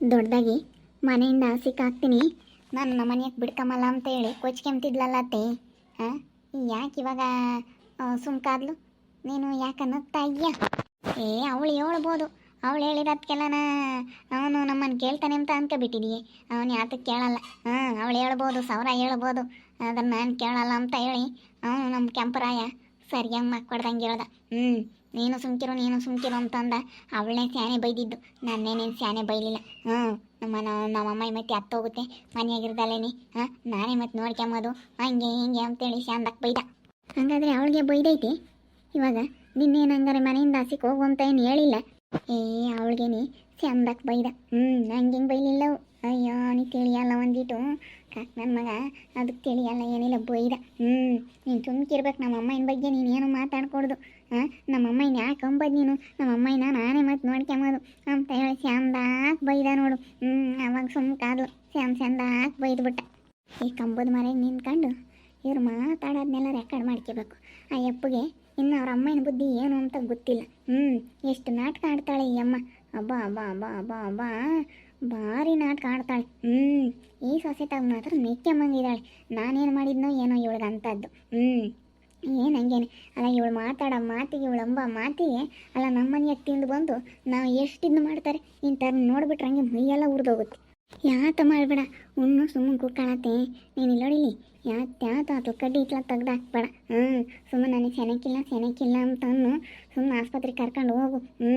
ದೊಡ್ಡದಾಗಿ ಮನೆಯಿಂದ ಸಿಕ್ಕಾಕ್ತೀನಿ ನಾನು ನಮ್ಮ ಮನೆಗೆ ಬಿಡ್ಕಮಲ್ಲ ಅಂತ ಹೇಳಿ ಕೊಚ್ಕೆಂತಿದ್ಲಲ್ಲ ಅತ್ತೆ. ಹಾಂ? ಯಾಕೆ ಇವಾಗ ಸುಮ್ಕಾದ್ಲು ನೀನು ಯಾಕನ್ನ ಅಯ್ಯ ಏ, ಅವಳು ಹೇಳ್ಬೋದು. ಅವಳು ಹೇಳಿರೋದಕ್ಕೆಲ್ಲನ ಅವನು ನಮ್ಮನ್ನು ಕೇಳ್ತಾನೆ ಅಂತ ಅನ್ಕೊಬಿಟ್ಟಿದೀಯ. ಅವನು ಯಾತಕ್ಕೆ ಕೇಳಲ್ಲ. ಹಾಂ, ಅವಳು ಹೇಳ್ಬೋದು ಸಾವಿರ ಹೇಳ್ಬೋದು. ಅದನ್ನು ನಾನು ಕೇಳಲ್ಲ ಅಂತ ಹೇಳಿ ಅವನು ನಮ್ಮ ಕೆಂಪರಾಯ ಸರಿಯಾಗಿ ಮಾಡ್ಕೊಡ್ದಂಗೆ ಹೇಳ್ದ ಹ್ಞೂ ನೀನು ಸುಮ್ಕಿರು ನೀನು ಸುಮ್ಕಿರು ಅಂತಂದ ಅವಳನ್ನೇ ಸ್ಯಾನೆ ಬೈದಿದ್ದು. ನಾನೇನೇನು ಸ್ಯಾನೆ ಬೈಲಿಲ್ಲ. ಹ್ಞೂ, ನಮ್ಮ ನಮ್ಮಮ್ಮ ಮತ್ತೆ ಅತ್ತ ಹೋಗುತ್ತೆ ಮನೆಯಾಗಿರ್ದಲ್ಲೇನಿ ಹಾಂ, ನಾನೇ ಮತ್ತೆ ನೋಡ್ಕೊಂಬೋದು. ಹಂಗೆ ಹಿಂಗೆ ಅಂತೇಳಿ ಸ್ಯಾಂದಕ್ಕೆ ಬೈದ. ಹಾಗಾದ್ರೆ ಅವಳಿಗೆ ಬೈದೈತಿ? ಇವಾಗ ನಿನ್ನೇನು ಹಂಗಾರೆ ಮನೆಯಿಂದ ಹಸಿಗೆ ಹೋಗು ಅಂತ ಏನು ಹೇಳಿಲ್ಲ? ಏ ನೀ ಚಂದಕ್ಕೆ ಬೈದ. ಹ್ಞೂ, ನಂಗೆ ಹಿಂಗೆ ಬೈಲಿಲ್ಲವು ಅಯ್ಯೋ, ನೀ ತಿಳಿಯಲ್ಲ ಒಂದಿಟ್ಟು ಕಾಕ್ ನನ್ನ ಮಗ ಅದಕ್ಕೆ ತಿಳಿಯಲ್ಲ, ಏನಿಲ್ಲ, ಬೈದ. ಹ್ಞೂ, ನೀನು ಸುಮ್ಕಿರ್ಬೇಕು ನಮ್ಮ ಅಮ್ಮನ ಬಗ್ಗೆ ನೀನು ಏನು ಮಾತಾಡ್ಕೊಡ್ದು. ನಮ್ಮ ಅಮ್ಮನ ಯಾಕೆ ಅಂಬದ್ ನೀನು? ನಮ್ಮ ಅಮ್ಮನ ನಾನೇ ಮತ್ತೆ ನೋಡ್ಕೊಂಬೋದು ಅಂತ ಹೇಳಿ ಶ್ಯಾಮ್ದಾಕ್ ಬೈದ ನೋಡು. ಹ್ಞೂ ಅವಾಗ ಸುಮ್ಕಾದ್ಲು ಶ್ಯಾಮ್ ಚಂದಾಕ್ ಬೈದ್ಬಿಟ್ಟ. ಈ ಕಂಬದ ಮರ ನಿಂತ್ಕೊಂಡು ಇವ್ರು ಮಾತಾಡೋದನ್ನೆಲ್ಲ ರೆಕಾರ್ಡ್ ಮಾಡ್ಕೋಬೇಕು ಆ ಯಪ್ಪಗೆ ಇನ್ನು ಅವ್ರ ಅಮ್ಮನ ಬುದ್ಧಿ ಏನು ಅಂತ ಗೊತ್ತಿಲ್ಲ. ಹ್ಞೂ ಎಷ್ಟು ನಾಟಕ ಆಡ್ತಾಳೆ ಈ ಅಮ್ಮ. ಅಬ್ಬ ಅಬ್ಬ ಅಬ್ಬ ಅಬ್ಬ ಅಬ್ಬ. ಭಾರಿ ನಾಟಕ ಆಡ್ತಾಳೆ. ಹ್ಞೂ ಈ ಸೊಸೆ ತಾವು ಮಾತ್ರ ಮೆಕ್ಕೆಮ್ಮಂಗಿದ್ದಾಳೆ ನಾನೇನು ಮಾಡಿದ್ನೋ ಏನೋ ಇವಳಿಗೆ ಅಂಥದ್ದು. ಹ್ಞೂ ಏನು ಹಂಗೇನೆ? ಅಲ್ಲ, ಇವಳು ಮಾತಾಡೋ ಮಾತಿಗೆ, ಇವಳು ಅಂಬ ಮಾತಿಗೆ, ಅಲ್ಲ ನಮ್ಮ ತಿಂದು ಬಂದು ನಾವು ಎಷ್ಟಿದ್ನು ಮಾಡ್ತಾರೆ? ಇಂಥವ್ರ ನೋಡ್ಬಿಟ್ರೆ ಹಂಗೆ ಮೈಯೆಲ್ಲ ಉರಿದೋಗುತ್ತೆ. ಯಾತ ಮಾಡಬೇಡ. ಉಣ್ಣು ಸುಮ್ಮನೆ ಕುಕ್ಕಾಳತ್ತೆ ನೀನು ಇಲ್ಲೋಡಿಲಿ ಯಾತ ಯಾತ ಅದು ಕಡ್ಡಿ ಇಟ್ಲ, ತೆಗ್ದು ಹಾಕ್ಬೇಡ. ಹ್ಞೂ ಸುಮ್ಮನೆ ನನಗೆ ಸೆನಕ್ಕಿಲ್ಲ ಸೆನಕ್ಕಿಲ್ಲ ಅಂತಂದು ಸುಮ್ಮನೆ ಆಸ್ಪತ್ರೆಗೆ ಕರ್ಕೊಂಡು ಹೋಗು. ಹ್ಞೂ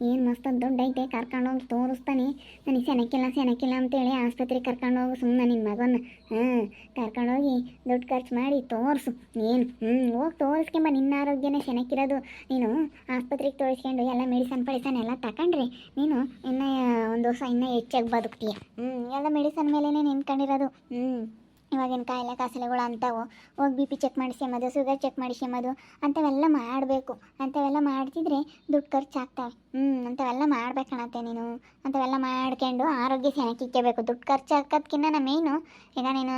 ಏನು ಮಸ್ತ್ ದೊಡ್ಡ ಐತೆ ಕರ್ಕೊಂಡೋಗಿ ತೋರಿಸ್ತಾನೆ. ನನಗೆ ಸೆನಕ್ಕಿಲ್ಲ ಸೆನಕ್ಕಿಲ್ಲ ಅಂತೇಳಿ ಆಸ್ಪತ್ರೆಗೆ ಕರ್ಕೊಂಡೋಗಿ ಸುಮ್ಮನೆ ನಿನ್ನ ಮಗನ ಹ್ಞೂ ಕರ್ಕೊಂಡೋಗಿ ದುಡ್ಡು ಖರ್ಚು ಮಾಡಿ ತೋರಿಸು. ಏನು? ಹ್ಞೂ ಹೋಗಿ ತೋರಿಸ್ಕೊಂಬ ನಿನ್ನ ಆರೋಗ್ಯನೇ ಸೆನಕ್ಕಿರೋದು ನೀನು ಆಸ್ಪತ್ರೆಗೆ ತೋರಿಸ್ಕೊಂಡು ಎಲ್ಲ ಮೆಡಿಸನ್ ಪಡಿಸನ್ ಎಲ್ಲ ತಗೊಂಡ್ರೆ ನೀನು ಇನ್ನೂ ಒಂದು ವರ್ಷ ಇನ್ನೂ ಹೆಚ್ಚಾಗಿ ಬದುಕ್ತೀಯ. ಹ್ಞೂ ಎಲ್ಲ ಮೆಡಿಸನ್ ಮೇಲೇ ನಿಂತ್ಕೊಂಡಿರೋದು. ಹ್ಞೂ ಇವಾಗಿನ ಕಾಯಿಲೆ ಕಾಸಲೆಗಳು ಅಂಥವು. ಹೋಗಿ ಬಿ ಪಿ ಚೆಕ್ ಮಾಡಿಸ್ಕೊಂಬೋದು ಶುಗರ್ ಚೆಕ್ ಮಾಡಿಸ್ಕೊಂಬೋದು ಅಂಥವೆಲ್ಲ ಮಾಡಬೇಕು. ಅಂಥವೆಲ್ಲ ಮಾಡ್ತಿದ್ರೆ ದುಡ್ಡು ಖರ್ಚಾಗ್ತವೆ ಹ್ಞೂ ಅಂಥವೆಲ್ಲ ಮಾಡ್ಬೇಕಣತ್ತೆ ನೀನು. ಅಂಥವೆಲ್ಲ ಮಾಡ್ಕೊಂಡು ಆರೋಗ್ಯ ಸೆನಕಿಕ್ಕಬೇಕು ದುಡ್ಡು ಖರ್ಚು ಹಾಕೋದ್ಕಿನ್ನ ಮೇಯ್ನು ಈಗ ನೀನು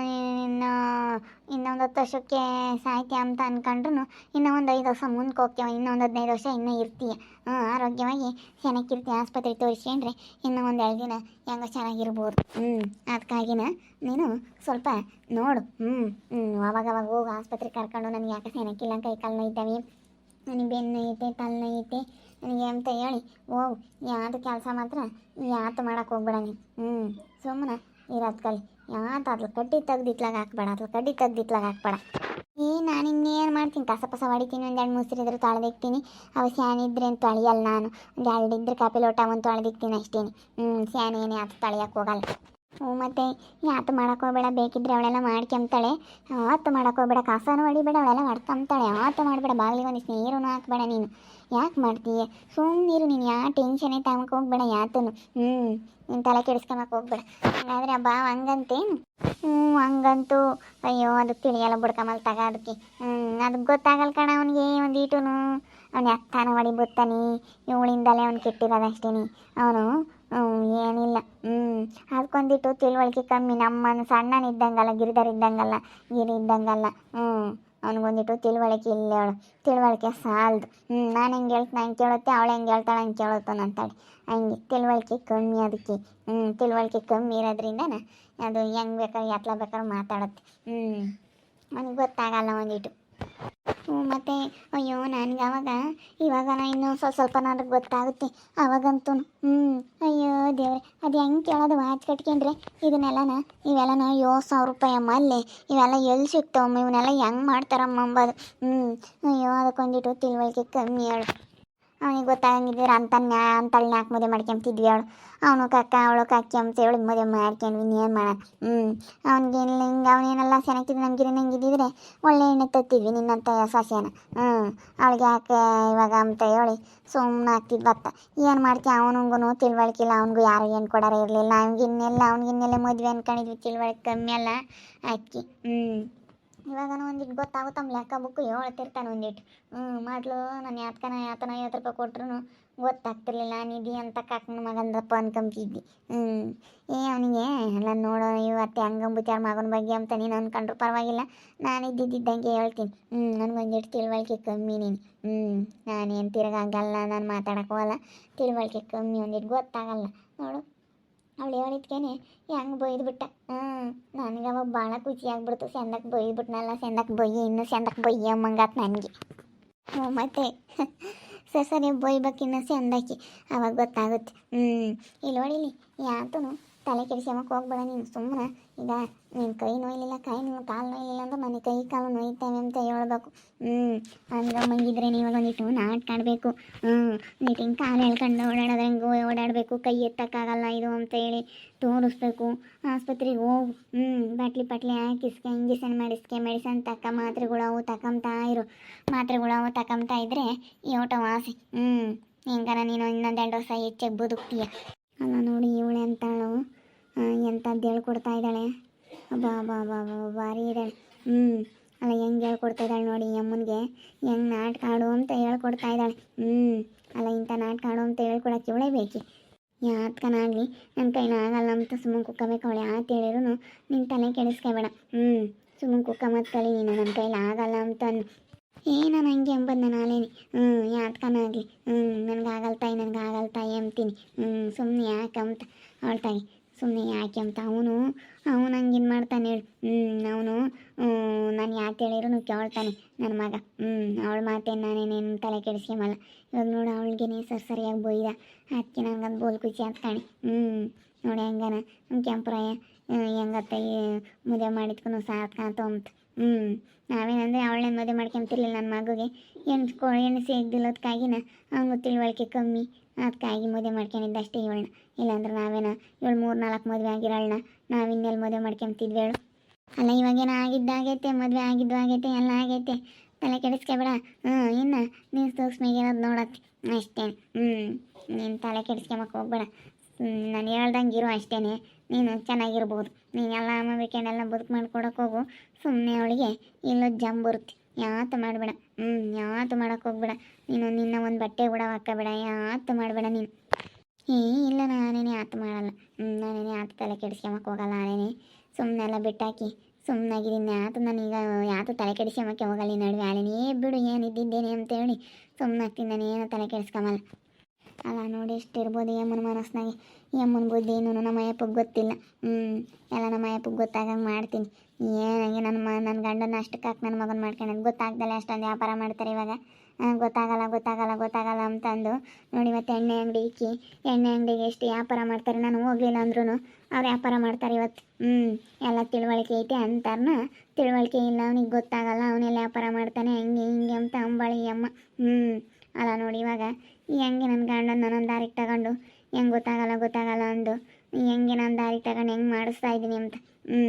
ಇನ್ನು, ಇನ್ನೊಂದು ಹತ್ತು ವರ್ಷಕ್ಕೆ ಸಾಯ್ತೀಯ ಅಂತ ಅಂದ್ಕೊಂಡ್ರು ಇನ್ನೂ ಒಂದು ಐದು ವರ್ಷ ಮುಂದಕ್ಕೆ ಹೋಗ್ತೀವ ಇನ್ನೊಂದು ಹದಿನೈದು ವರ್ಷ ಇನ್ನೂ ಇರ್ತೀಯ. ಹ್ಞೂ ಆರೋಗ್ಯವಾಗಿ ಸೆಣಕ್ಕಿರ್ತೀಯ ಆಸ್ಪತ್ರೆಗೆ ತೋರಿಸ್ಕೊಂಡ್ರೆ ಇನ್ನೂ ಒಂದು ಎರಡು ದಿನ ಹೆಂಗೋ ಚೆನ್ನಾಗಿರ್ಬೋದು. ಹ್ಞೂ ಅದಕ್ಕಾಗಿನ ನೀನು ಸ್ವಲ್ಪ ನೋಡು. ಹ್ಞೂ ಹ್ಞೂ ಅವಾಗ ಅವಾಗ ಹೋಗಿ ಆಸ್ಪತ್ರೆಗೆ ಕರ್ಕೊಂಡು ನನಗೆ ಯಾಕೆ ಸೆನಕ್ಕಿಲ್ಲ ಕೈ ಕಾಲು ನೋಯ್ತವೆ ನನಗೆ ಬೆನ್ನು ಐತೆ ತಲೆ ನೋಯ್ತೆ ನನಗೆ ಅಂತ ಹೇಳಿ ಹೋಗು. ಯಾವುದು ಕೆಲಸ ಮಾತ್ರ ಯಾತು ಮಾಡೋಕೆ ಹೋಗ್ಬೇಡ ನೀನು. ಹ್ಞೂ ಸುಮ್ಮನೆ ಇರೋದು ಕಲಿ ಯಾತಾದ್ಲು ಕಡ್ಡಿ ತೆಗ್ದಿತ್ಲಾಗ ಹಾಕ್ಬೇಡ ಅದ್ಲು ಕಡ್ಡಿ ತೆಗ್ದಿತ್ಲಾಗ ಹಾಕ್ಬೇಡ. ಏ ನಾನು ಇನ್ನೇನು ಮಾಡ್ತೀನಿ? ಕಸ ಪಸ ಹೊಡಿತೀನಿ ಒಂದು ಎರಡು ಮುಸ್ರಿದ್ರೆ ತೊಳೆದಿಕ್ತೀನಿ. ಅವು ಸ್ಯಾನಿದ್ರೆ ಅಂತ ತೊಳೆಯಲ್ಲ ನಾನು. ಒಂದು ಎರಡು ಇದ್ರೆ ಕಾಪಿ ಲೋಟ ಒಂದು ತೊಳೆದಿಕ್ತೀನಿ ಅಷ್ಟೇ ಹ್ಞೂ ಸ್ಯಾನ್ ಏನೇ ಅದು ತೊಳೆಯೋಕೆ ಹೋಗಲ್ಲ. ಹ್ಞೂ, ಮತ್ತೆ ಯಾತು ಮಾಡಕ್ಕೆ ಹೋಗ್ಬೇಡ, ಬೇಕಿದ್ರೆ ಅವಳೆಲ್ಲ ಮಾಡ್ಕೊಂತಾಳೆ ಆತು ಮಾಡಕ್ಕೆ ಹೋಗ್ಬೇಡ, ಕಸನೂ ಹೊಡಿಬೇಡ, ಅವಳೆಲ್ಲ ಮಾಡ್ಕೊಂತಾಳೆ ಆತು ಮಾಡಬೇಡ ಬಾಗಿಲಿಗೆ ಒಂದು ನೀರು ಹಾಕ್ಬೇಡ ನೀನು. ಯಾಕೆ ಮಾಡ್ತೀಯ? ಸುಮ್ಮನಿರು ನೀನು ಯಾವ ಟೆನ್ಷನೇ ತಗೊಂಡು ಹೋಗ್ಬೇಡ ಯಾತನು. ಹ್ಞೂ ನಿನ್ನ ತಲೆ ಕೆಡಿಸ್ಕೊಂಬಕ್ಕೆ ಹೋಗ್ಬೇಡ. ಹಾಗಾದ್ರೆ ಆ ಬಾವ ಹಂಗಂತೇನು? ಹ್ಞೂ, ಹಂಗಂತೂ. ಅಯ್ಯೋ ಅದಕ್ಕೆ ತಿಳಿಯಲ್ಲ ಬಿಡ್ಕಮಲ್ ತಗ ಅದಕ್ಕೆ. ಹ್ಞೂ ಅದಕ್ಕೆ ಗೊತ್ತಾಗಲ್ಲ ಕಣ ಅವನಿಗೆ ಒಂದೀಟು ಅವ್ನು ಅಕ್ಕನ ಹೊಡಿ ಬತ್ತಾನೆ, ಇವಳಿಂದಲೇ ಅವ್ನು ಕೆಟ್ಟಿರೋದಷ್ಟೇನಿ. ಅವನು ಏನಿಲ್ಲ ಹ್ಞೂ ಅದಕ್ಕೊಂದಿಟ್ಟು ತಿಳುವಳಿಕೆ ಕಮ್ಮಿ ನಮ್ಮ ಸಣ್ಣನಿದ್ದಂಗಲ್ಲ ಗಿರಿಧರ್ ಇದ್ದಂಗಲ್ಲ ಗಿರಿ ಇದ್ದಂಗಲ್ಲ ಹ್ಞೂ ಅವ್ನಿಗೊಂದಿಟ್ಟು ತಿಳುವಳಿಕೆ ಇಲ್ಲ ಅವಳು. ತಿಳುವಳಿಕೆ ಸಾಲದು. ಹ್ಞೂ ನಾನು ಹೆಂಗೆ ಹೇಳ್ತೀನಿ ಹಂಗೆ ಕೇಳುತ್ತೆ, ಅವಳು ಹೆಂಗೆ ಹೇಳ್ತಾಳೆ ಹಂಗೆ ಕೇಳುತ್ತಾನೆ ಅಂತಾಳೆ. ಹಂಗೆ, ತಿಳುವಳಿಕೆ ಕಮ್ಮಿ ಅದಕ್ಕೆ. ಹ್ಞೂ ತಿಳುವಳಿಕೆ ಕಮ್ಮಿ ಇರೋದ್ರಿಂದ ಅದು ಹೆಂಗೆ ಬೇಕಾದ್ರೆ, ಎತ್ಲ ಬೇಕಾದ್ರೆ ಮಾತಾಡುತ್ತೆ. ಹ್ಞೂ ಅವ್ನಿಗೆ ಗೊತ್ತಾಗಲ್ಲ ಒಂದಿಟ್ಟು. ಮತ್ತು ಅಯ್ಯೋ, ನನಗೆ ಅವಾಗ, ಇವಾಗ ಇನ್ನೂ ಸ್ವಲ್ಪ ಸ್ವಲ್ಪ ನನಗೆ ಗೊತ್ತಾಗುತ್ತೆ. ಅವಾಗಂತೂ, ಹ್ಞೂ, ಅಯ್ಯೋ, ದೇವ್ರೆ, ಅದು ಹೆಂಗೆ ಕೇಳೋದು ವಾಚ್ ಕಟ್ಕೊಂಡ್ರೆ ಇದನ್ನೆಲ್ಲನ, ಇವೆಲ್ಲನ ಏಳು ಸಾವಿರ ರೂಪಾಯಿ ಅಮ್ಮ ಅಲ್ಲಿ, ಇವೆಲ್ಲ ಎಲ್ಲಿ ಸಿಗ್ತಾವಮ್ಮ ಇವನ್ನೆಲ್ಲ ಹೆಂಗೆ ಮಾಡ್ತಾರಮ್ಮ ಅಂಬೋದು ಹ್ಞೂ, ಅಯ್ಯೋ, ಅದಕ್ಕೊಂದಿಟ್ಟು ತಿಳುವಳಿಕೆ ಕಮ್ಮಿ ಹೇಳು. ಅವನಿಗೆ ಗೊತ್ತಾಗಂಗಿದ್ರೆ ಅಂತ ನ್ಯಾ ಅಂತಲ್ಲಿ ನಾಲ್ಕು ಮದುವೆ ಮಾಡ್ಕೊಂತಿದ್ವಿ ಅವಳು. ಅವನು ಕಕ್ಕ ಅವಳು ಕಕ್ಕಿ ಅಂತ ಹೇಳಿ ಮದುವೆ ಮಾಡ್ಕೊಂಡ್ವಿ ಇನ್ನೇನು ಮಾಡೋಣ ಹ್ಞೂ ಅವ್ನಿಗೆ ಹಿಂಗೆ ಅವನೇನೆಲ್ಲ ಚೆನ್ನಾಗಿದ್ದು ನಂಗೆ ನಂಗಿದ್ದಿದ್ರೆ ಒಳ್ಳೆ ಎಣ್ಣೆ ತತ್ತಿದ್ವಿ ನಿನ್ನಂತ ಸಸ್ಯನ. ಹ್ಞೂ ಅವಳಿಗೆ ಯಾಕೆ ಇವಾಗ ಅಂತ ಹೇಳಿ ಸುಮ್ಮನೆ ಆಗ್ತಿದ್ ಬತ್ತ ಏನು ಮಾಡ್ತೀಯ ಅವನಿಗೂ ತಿಳುವಳಿಕೆ ಇಲ್ಲ, ಅವನಿಗೂ ಯಾರು ಏನು ಕೊಡೋರೇ ಇರಲಿಲ್ಲ ಅವ್ನಿಗೆ ಇನ್ನೆಲ್ಲ ಅವ್ನಿಗೆ ಇನ್ನೆಲ್ಲ ಮದುವೆ ಅನ್ಕೊಂಡಿದ್ವಿ, ತಿಳುವಳಿಕೆ ಕಮ್ಮಿ ಅಲ್ಲ, ಅಕ್ಕಿ. ಹ್ಞೂ ಇವಾಗ ಒಂದಿಟ್ಟು ಗೊತ್ತಾಗುತ್ತಮ್ಮ ಲೆಕ್ಕ ಬುಕ್ಕು ಹೇಳ್ತಿರ್ತಾನೆ ಒಂದಿಟ್ಟು ಹ್ಞೂ ಮೊದಲು ನಾನು ಯಾತ್ಕನ ಯಾತನ ಐವತ್ತು ರೂಪಾಯಿ ಕೊಟ್ರು ಗೊತ್ತಾಗ್ತಿರ್ಲಿಲ್ಲ, ನಿಧಿ ಅಂತ ಕಾಕನ ಮಗಂದಪ್ಪ ಅನ್ಕೊಂಬಿದ್ದಿ ಹ್ಞೂ ಏ ಅವನಿಗೆ ಎಲ್ಲ ನೋಡೋ ಇವತ್ತು ಹೆಂಗಂಬುತ್ತಾರ ಮಗನ ಬಗ್ಗೆ ಅಂತ ನೀನು ಅನ್ಕೊಂಡ್ರು ಪರವಾಗಿಲ್ಲ. ನಾನು ಇದ್ದಿದ್ದಂಗೆ ಹೇಳ್ತೀನಿ. ಹ್ಞೂ ನನಗೊಂದಿಟ್ಟು ತಿಳುವಳಿಕೆ ಕಮ್ಮಿ ನೀನು. ಹ್ಞೂ ನಾನೇನು ತಿರ್ಗಾಗಲ್ಲ, ನಾನು ಮಾತಾಡೋಕೆ ಹೋಗಲ್ಲ. ತಿಳುವಳಿಕೆ ಕಮ್ಮಿ ಒಂದಿಟ್ಟು ಗೊತ್ತಾಗಲ್ಲ. ನೋಡು. ಅವಳು ಹೇಳಿದ್ಕೇನೆ ಹೆಂಗೆ ಬೈದ್ಬಿಟ್ಟ? ಹ್ಞೂ ನನಗೆ ಅವಾಗ ಭಾಳ ಖುಷಿ ಆಗ್ಬಿಡ್ತು. ಚಂದಕ್ಕೆ ಬೈದ್ಬಿಟ್ನಲ್ಲ ಸೆಂದಕ್ಕೆ ಬೊಯ್ಯಿ ಇನ್ನು ಚಂದಕ್ಕೆ ಬೊಯ್ಯಿ ಅಮ್ಮಂಗಾತ್ ನನಗೆ. ಹ್ಞೂ ಮತ್ತೆ? ಸರಿ ಸರಿ ಬೊಯ್ಬೇಕಿನ್ನು ಚಂದಕ್ಕೆ ಅವಾಗ ಗೊತ್ತಾಗುತ್ತೆ. ಹ್ಞೂ ಇಲ್ಲಿ ನೋಡಿಲಿ ಯಾತನು ತಲೆ ಕೆಡಿಸ್ಕೊಂಬಕ್ಕೆ ಹೋಗ್ಬೇಡ ನೀನು. ಸುಮ್ಮನೆ ಈಗ ನಿನ್ನ ಕೈ ನೋಯ್ಲಿಲ್ಲ, ಕೈ ಕಾಲು ನೋಯ್ಲಿಲ್ಲ ಅಂದ್ರೆ ಮನೆ ಕೈ ಕಾಲು ನೋಯ್ತೇವೆ ಅಂತ ಹೇಳ್ಬೇಕು. ಹ್ಞೂ ಅಂದ್ರೆ ಮಂಗಿದ್ರೆ ನೀವು ಒಂದಿಟ್ಟು ನಾಟಕ ಆಡಬೇಕು ಹ್ಞೂ ನೀಟ್ ಹಿಂಗೆ ಕಾಲು ಎಳ್ಕೊಂಡು ಓಡಾಡೋದು ಹೆಂಗೆ ಓಡಾಡಬೇಕು, ಕೈ ಎತ್ತಕ್ಕಾಗಲ್ಲ ಇದು ಅಂತ ಹೇಳಿ ತೋರಿಸ್ಬೇಕು. ಆಸ್ಪತ್ರೆಗೆ ಹೋಗು. ಹ್ಞೂ ಬಾಟ್ಲಿ ಪಾಟ್ಲಿ ಹಾಕಿಸ್ಕೆ ಇಂಜೆಕ್ಷನ್ ಮಾಡಿಸ್ಕೆ ಮೆಡಿಸನ್ ತಕ್ಕ ಮಾತ್ರೆಗಳು ಅವು ತಕೊಂತಾ ಇರು. ಮಾತ್ರೆಗಳು ಅವು ತಕೊಂತಾ ಇದ್ರೆ ಈ ಓಟ ವಾಸಿ. ಹ್ಞೂ ಹೆಂಗಾರ ನೀನು ಇನ್ನೊಂದು ಎರಡು ವರ್ಷ ಹೆಚ್ಚಾಗಿ ಬದುಕ್ತೀಯ. ಅಲ್ಲ ನೋಡಿ ಇವಳೆ ಅಂತಾಳು. ಎಂಥದ್ದು ಹೇಳ್ಕೊಡ್ತಾ ಇದ್ದಾಳೆ. ಬಾ ಬಾ ಬಾ ಬಾ ಭಾರಿ ಇದ್ದಾಳೆ ಹ್ಞೂ ಅಲ್ಲ, ಹೆಂಗೆ ಹೇಳ್ಕೊಡ್ತಾ ಇದ್ದಾಳೆ ನೋಡಿ ಅಮ್ಮನಿಗೆ. ಹೆಂಗೆ ನಾಟಕ ಆಡು ಅಂತ ಹೇಳ್ಕೊಡ್ತಾ ಇದ್ದಾಳೆ. ಹ್ಞೂ ಅಲ್ಲ, ಇಂಥ ನಾಟಕ ಆಡು ಅಂತ ಹೇಳ್ಕೊಡಕ್ಕೆ ಇವಳೇ ಬೇಕಿ? ಯಾತ್ಕನಾಗಲಿ ನನ್ನ ಕೈನ ಆಗಲ್ಲ ಅಂತ ಸುಮ್ಮನೆ ಕುಕ್ಕಬೇಕು ಅವಳು. ಆತ ಹೇಳಿದ್ರು ನಿನ್ನ ತಲೆ ಕೆಡಿಸ್ಕೋಬೇಡ. ಹ್ಞೂ ಸುಮ್ಮನೆ ಕುಕ್ಕ ಮತ್ತು ಕಲಿ ನೀನು. ನನ್ನ ಕೈಲಿ ಆಗಲ್ಲ ಅಂತ ಏ, ನಾನು ಹಂಗೆ ಎಂಬಂದ ನಾನೇನಿ ಹ್ಞೂ ಯಾತ್ಕನಾಗಲಿ ಹ್ಞೂ ನನಗೆ ನನಗಾಗಲ್ತಾಯಿ ತಾಯಿ ನನಗೆ ಆಗಲ್ಲ ತಾಯಿ ಅಂತೀನಿ. ಹ್ಞೂ ಸುಮ್ಮನೆ ಯಾಕೆ ಅಂತ ಅವಳ ತಾಯಿ ಸುಮ್ಮನೆ ಯಾಕೆ ಅಂತ ಅವನು ಅವನು ಹಂಗೆ ಮಾಡ್ತಾನೆ ಹೇಳಿ. ಅವನು ನಾನು ಯಾಕೆ ಹೇಳಿದ್ರು ಕೇಳ್ತಾನೆ. ನನ್ನ ಮಗ ಹ್ಞೂ ಅವಳ ಮಾತೇನು ನಾನೇನೇನು ತಲೆ ಕೆಡಿಸ್ಕೊಂಬಲ್ಲ ಇವಾಗ ನೋಡು ಅವಳಿಗೇನೆ ಸರ್ ಸರಿಯಾಗಿ ಬೈದ. ಅದಕ್ಕೆ ನನಗೆ ಅದು ಬೋಲ್ ಖುಷಿ ಆಗ್ತಾನೆ ಹ್ಞೂ ನೋಡಿ ಹೆಂಗನ. ಕೆಂಪರಾಯ, ಹೆಂಗತ್ತ ಮದುವೆ ಮಾಡಿದ್ಕೂ ಸಾತ್ಕಾತು ಅಂತ ಹ್ಞೂ ನಾವೇನಂದರೆ ಅವಳನ್ನ ಮದುವೆ ಮಾಡ್ಕೊಂತಿರ್ಲಿಲ್ಲ ನನ್ನ ಮಗುಗೆ. ಏನು ಕೊ, ಏನು ಸಿಗ್ದಿಲ್ಲದಕ್ಕಾಗಿನ ಅವನಿಗೂ ತಿಳುವಳಿಕೆ ಕಮ್ಮಿ. ಅದಕ್ಕಾಗಿ ಮದುವೆ ಮಾಡ್ಕೊಂಡಿದ್ದ ಅಷ್ಟೇ ಇವಳನ್ನ. ಇಲ್ಲಾಂದ್ರೆ ನಾವೇನ ಇವಳು ಮೂರು ನಾಲ್ಕು ಮದುವೆ ಆಗಿರೋಳನ್ನ ನಾವು ಇನ್ನೆಲ್ಲಿ ಮದುವೆ ಮಾಡ್ಕೊಂತಿದ್ವಿ ಹೇಳು. ಅಲ್ಲ, ಇವಾಗೇನೋ ಆಗಿದ್ದಾಗೈತೆ ಮದುವೆ ಆಗಿದ್ದು ಆಗೈತೆ, ಎಲ್ಲ ಆಗೈತೆ. ತಲೆ ಕೆಡಿಸ್ಕೊಬೇಡ. ಹ್ಞೂ ಇನ್ನು ನೀನು ಸೂಕ್ಷ್ಮಿಗಿರೋದು ನೋಡತ್ತೆ ಅಷ್ಟೇ ಹ್ಞೂ ನೀನು ತಲೆ ಕೆಡಿಸ್ಕೊಂಬಕ್ಕೆ ಹೋಗ್ಬೇಡ. ನಾನು ಹೇಳ್ದಂಗೆ ಇರು ಅಷ್ಟೇ ನೀನು ಚೆನ್ನಾಗಿರ್ಬೋದು. ನೀನು ಎಲ್ಲ ಅಮ್ಮ ಬೇಕೇನೆಲ್ಲ ಬದುಕು ಮಾಡ್ಕೊಡಕ್ಕೆ ಹೋಗು. ಸುಮ್ಮನೆ ಅವಳಿಗೆ, ಇಲ್ಲೋ ಜಂಬ್ ಬರುತ್ತೆ ಯಾತು ಮಾಡಬೇಡ. ಹ್ಞೂ ಯಾತು ಮಾಡಕ್ಕೆ ಹೋಗ್ಬೇಡ. ನೀನು ನಿನ್ನ ಒಂದು ಬಟ್ಟೆ ಕೂಡ ಹಾಕಬೇಡ. ಯಾತು ಮಾಡಬೇಡ ನೀನು. ಏ, ಇಲ್ಲ ನಾನೇನೇ ಆತು ಮಾಡಲ್ಲ. ಹ್ಞೂ ನಾನೇನೇ ಆತು ತಲೆ ಕೆಡಿಸ್ಕೊಂಬಕ್ಕೆ ಹೋಗಲ್ಲ ನಾನೇನೆ. ಸುಮ್ಮನೆ ಎಲ್ಲ ಬಿಟ್ಟಾಕಿ ಸುಮ್ಮನಾಗಿದ್ದೀನಿ ಆತು ನಾನೀಗ ಯಾತು ತಲೆ ಕೆಡಿಸ್ಕೊಂಬಕ್ಕೆ ಹೋಗಲ್ಲ ಈ ನಡುವೆ. ಆಲೇನೆ ಬಿಡು ಏನು ಇದ್ದಿದ್ದೇನೆ ಅಂತೇಳಿ ಸುಮ್ಮನೆ ಆಗ್ತೀನಿ ನಾನು ಏನು ತಲೆ ಕೆಡಿಸ್ಕೊಂಬಲ್ಲ ಅಲ್ಲ ನೋಡಿ ಎಷ್ಟಿರ್ಬೋದು ಯಮ್ಮನ ಮನಸ್ನಾಗೆ ಯಮ್ಮನ ಬುದ್ಧಿ ಏನು ನಮ್ಮ ಅಯ್ಯಪ್ಪಗೆ ಗೊತ್ತಿಲ್ಲ. ಹ್ಞೂ ಎಲ್ಲ ನಮ್ಮ ಅಯ್ಯಪ್ಪಗೆ ಗೊತ್ತಾಗಂಗೆ ಮಾಡ್ತೀನಿ. ಏನಾಗಿ ನನ್ನ ಮ, ನನ್ನ ಗಂಡನ ಅಷ್ಟಕ್ಕೆ ನನ್ನ ಮಗನ ಮಾಡ್ಕೊಂಡು ಗೊತ್ತಾಗ್ದಲ್ಲ ಅಷ್ಟೊಂದು ವ್ಯಾಪಾರ ಮಾಡ್ತಾರೆ ಇವಾಗ. ಗೊತ್ತಾಗಲ್ಲ ಗೊತ್ತಾಗಲ್ಲ ಗೊತ್ತಾಗಲ್ಲ ಅಂತಂದು. ನೋಡಿ ಮತ್ತೆ ಎಣ್ಣೆ ಅಂಗಡಿ ಇಕ್ಕಿ. ಎಣ್ಣೆ ಅಂಗಡಿಗೆ ಎಷ್ಟು ವ್ಯಾಪಾರ ಮಾಡ್ತಾರೆ ನಾನು ಹೋಗ್ಲಿಲ್ಲ ಅಂದ್ರೂ ಅವ್ರು ವ್ಯಾಪಾರ ಮಾಡ್ತಾರೆ ಇವತ್ತು ಹ್ಞೂ ಎಲ್ಲ ತಿಳುವಳಿಕೆ ಐತೆ ಅಂತಾರನ ತಿಳುವಳಿಕೆ ಇಲ್ಲ, ಅವನಿಗೆ ಗೊತ್ತಾಗಲ್ಲ, ಅವನೆಲ್ಲ ವ್ಯಾಪಾರ ಮಾಡ್ತಾನೆ, ಹಂಗೆ ಹಿಂಗೆ ಅಂತ ಅಂಬಾಳಿ ಅಮ್ಮ. ಹ್ಞೂ ಅಲ್ಲ ನೋಡಿ ಇವಾಗ ಹೆಂಗೆ ನನ್ನ ಗಂಡ ನಾನೊಂದು ದಾರಿಗೆ ತಗೊಂಡು, ಹೆಂಗೆ ಗೊತ್ತಾಗಲ್ಲ ಗೊತ್ತಾಗಲ್ಲ ಅಂದು ಹೆಂಗೆ ನನ್ನ ದಾರಿಗೆ ತಗೊಂಡು ಹೆಂಗೆ ಮಾಡಿಸ್ತಾ ಇದ್ದೀನಿ ಅಂತ. ಹ್ಞೂ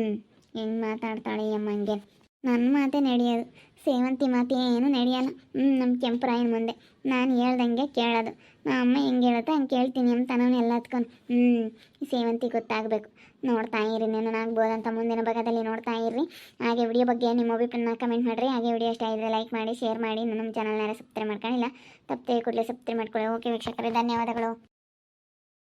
ಹೆಂಗೆ ಮಾತಾಡ್ತಾಳೆ ಅಮ್ಮ ಹಂಗೆ ನನ್ನ ಮಾತೇ ನಡೆಯೋದು. ಸೇವಂತಿ ಮಾತೇನು ಏನು ನಡೆಯಲ್ಲ. ಹ್ಞೂ ನಮ್ಮ ಕೆಂಪರಾಯನ ಮುಂದೆ. ನಾನು ಹೇಳ್ದಂಗೆ ಕೇಳೋದು. ನಮ್ಮ ಅಮ್ಮ ಹೆಂಗೆ ಹೇಳುತ್ತೆ ಹಂಗೆ ಕೇಳ್ತೀನಿ ಅಂತ ನಾನು ಎಲ್ಲ ಹತ್ಕೊಂಡು ಹ್ಞೂ ಸೇವಂತಿ ಗೊತ್ತಾಗಬೇಕು. ನೋಡ್ತಾ ಇರಿ ನಾನು ಆಗ್ಬೋದಂತ ಮುಂದಿನ ಭಾಗದಲ್ಲಿ ನೋಡ್ತಾ ಇರ್ರಿ. ಹಾಗೆ ವಿಡಿಯೋ ಬಗ್ಗೆ ನಿಮ್ಮ ಅಭಿಪ್ರಾಯನ ಕಮೆಂಟ್ ಮಾಡಿರಿ. ಹಾಗೆ ವಿಡಿಯೋ ಇಷ್ಟ ಆಗಿದ್ರೆ ಲೈಕ್ ಮಾಡಿ ಶೇರ್ ಮಾಡಿ. ನಮ್ಮ ಚಾನಲ್ನಾರ ಸಬ್ಸ್ಕ್ರೈಬ್ ಮಾಡ್ಕೊಂಡಿಲ್ಲ, ತಪ್ಪದೆ ಕೂಡಲೇ ಸಬ್ಸ್ಕ್ರೈಬ್ ಮಾಡ್ಕೊಳ್ಳಿ. ಓಕೆ ವೀಕ್ಷಕರೇ, ಧನ್ಯವಾದಗಳು.